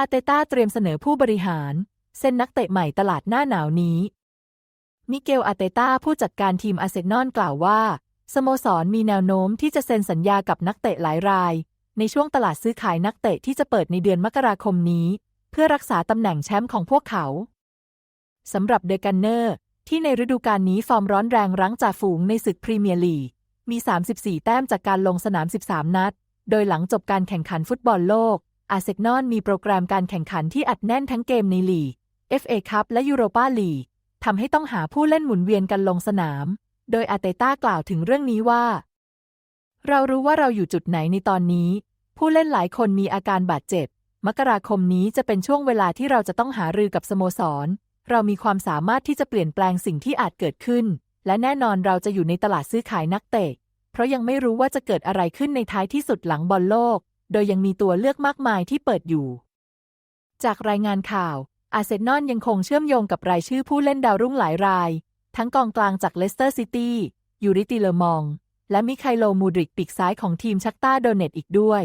อาเตต้าเตรียมเสนอผู้บริหารเซ็นนักเตะใหม่ตลาดหน้าหนาวนี้ มิเกลอาเตต้าผู้จัดการทีมอาเซนอลกล่าวว่า สโมสรมีแนวโน้มที่จะเซ็นสัญญากับนักเตะหลายราย ในช่วงตลาดซื้อขายนักเตะที่จะเปิดในเดือนมกราคมนี้ เพื่อรักษาตำแหน่งแชมป์ของพวกเขาสำหรับเดอะกันเนอร์ ที่ในฤดูกาลนี้ฟอร์มร้อนแรงรั้งจ่าฝูงในศึกพรีเมียร์ลีกมี 34 แต้มจากการลงสนาม 13 นัด โดยหลังจบการแข่งขันฟุตบอลโลก อาร์เซนอลมีโปรแกรมการแข่งขันที่อัดแน่นทั้งเกมในลีก FA คัพและยูโรปาลีกทำให้ต้องหาผู้เล่นหมุนเวียนกันลงสนาม โดยอาเตต้ากล่าวถึงเรื่องนี้ว่า เรารู้ว่าเราอยู่จุดไหนในตอนนี้ ผู้เล่นหลายคนมีอาการบาดเจ็บ มกราคมนี้จะเป็นช่วงเวลาที่เราจะต้องหารือกับสโมสร เรามีความสามารถที่จะเปลี่ยนแปลงสิ่งที่อาจเกิดขึ้น และแน่นอนเราจะอยู่ในตลาดซื้อขายนักเตะ เพราะยังไม่รู้ว่าจะเกิดอะไรขึ้นในท้ายที่สุดหลังบอลโลก โดยยังมีตัวเลือกมากมายที่เปิดอยู่ จากรายงานข่าว อาร์เซนอลยังคงเชื่อมโยงกับรายชื่อผู้เล่นดาวรุ่งหลายราย ทั้งกองกลางจากเลสเตอร์ซิตี้ยูริติเลอมอง และมิไคโลมูดริกปีกซ้ายของทีมชักต้าโดเนตอีกด้วย